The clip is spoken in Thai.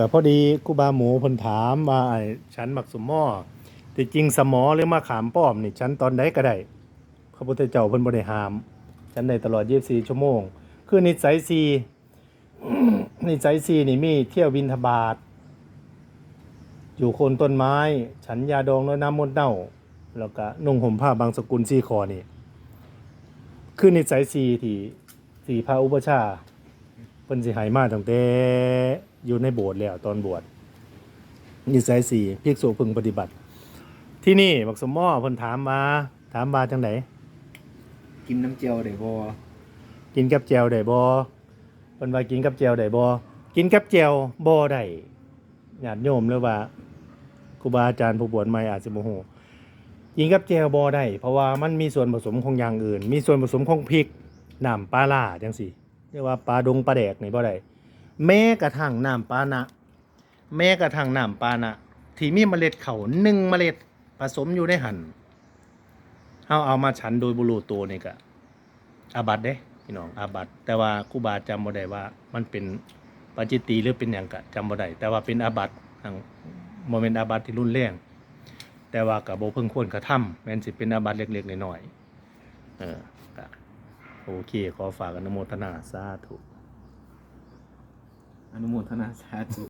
ก็พอดีครูบาหมูเพิ่นถามว่าไอ้ฉันมักสมหม้อที่จริงสมอหรือมาขามป้อมนี่ฉันตอนใดก็ได้พระพุทธเจ้าเพิ่นบ่ได้ห้ามฉันได้ตลอด 24 ชั่วโมง คือนิสัยสีนิสัยสีนี่มีเที่ยวบินทบาท อยู่โคนต้นไม้ ฉันยาดองด้วยน้ำมดเน่า แล้วก็นุ่งห่มผ้าบางสกุลซี่คอนี่ คือนิสัยสีที่สีพระอุปชา เพิ่นสิใหายมาตั้งแต่อยู่ในโบสถ์แล้วตอนบวชนิสัยสีภิกษุพึงปฏิบัติ ที่นี่บักสมหมอเพิ่นถามมาถามมาจังไดกินน้ำเจียวได้บ่กินกับแจวได้บ่เพิ่นว่ากินกับแจวได้บ่กินกับแจวบ่ได้ญาติโยมหรือว่าครูบาอาจารย์ผู้บวชใหม่อาจสิบ่ฮู้กินกับแจวบ่ได้เพราะว่ามันมีส่วนผสมของอย่างอื่น มีส่วนผสมของพริกน้ำปลาร้าจังซี่ เรียกว่าปลาดงปลาแดกนี่บ่ได้แม้กระทั่งน้ำปานะ แม้กระทั่งน้ำปานะที่มีเมล็ดเขาหนึ่งเมล็ดผสมอยู่ในหันเฮาเอามาฉันโดยบุรุษตัวนี่ก็อาบัตเด้พี่น้องอาบัตแต่ว่าครูบาจำบ่ได้ว่า มันเป็นปาจิตตีหรือเป็นหยังกะจำบ่ได้แต่ว่าเป็นอาบัตทางโมเมนต์อาบัตที่รุนแรงแต่ว่ากับโบเพิ่งควรกระทำแม้นสิเป็นอาบัตเล็กๆน้อยๆเออ โอเค ขอฝากอนุโมทนาสาธุ อนุโมทนาสาธุ